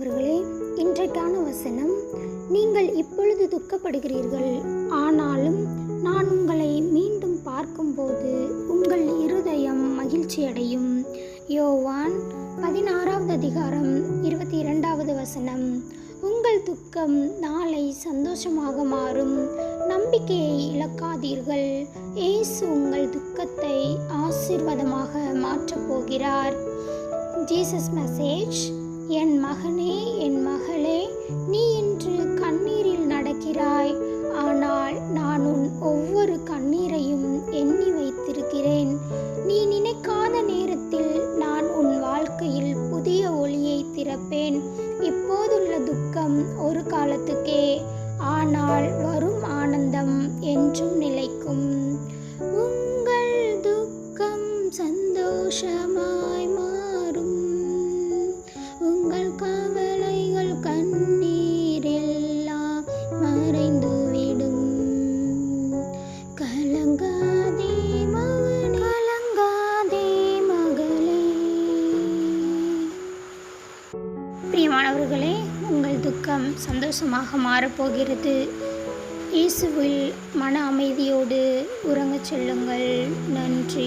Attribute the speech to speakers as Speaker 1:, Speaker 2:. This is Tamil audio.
Speaker 1: பிரியமானவர்களே இன்றைக்கான வசனம் நீங்கள் இப்பொழுது துக்கப்படுகிறீர்கள். ஆனாலும் நான் உங்களை மீண்டும் பார்க்கும்போது உங்கள் இருதயம் மகிழ்ச்சியடையும். யோவான் பதினாறாவது அதிகாரம் இருபத்தி இரண்டாவது வசனம். உங்கள் துக்கம் நாளை சந்தோஷமாக மாறும். நம்பிக்கையை இழக்காதீர்கள். ஏசு உங்கள் துக்கத்தை ஆசீர்வாதமாக மாற்றப் போகிறார். Jesus message? என் மகனே என் மகளே நீ இன்று கண்ணீரில் நடக்கிறாய். ஆனால் நான் உன் ஒவ்வொரு கண்ணீரையும் எண்ணி வைத்திருக்கிறேன். நீ நினைக்காத நேரத்தில் நான் உன் வாழ்க்கையில் புதிய ஒளியை திறப்பேன். இப்போதுள்ள துக்கம் ஒரு காலத்துக்கே ஆனால் வரும் ஆனந்தம் என்றும் நிலைக்கும். உங்கள் துக்கம் சந்தோஷமாய் பிரியமானவர்களே உங்கள் துக்கம் சந்தோஷமாக மாறப்போகிறது. இயேசுவில் மன அமைதியோடு உறங்கச் செல்லுங்கள். நன்றி.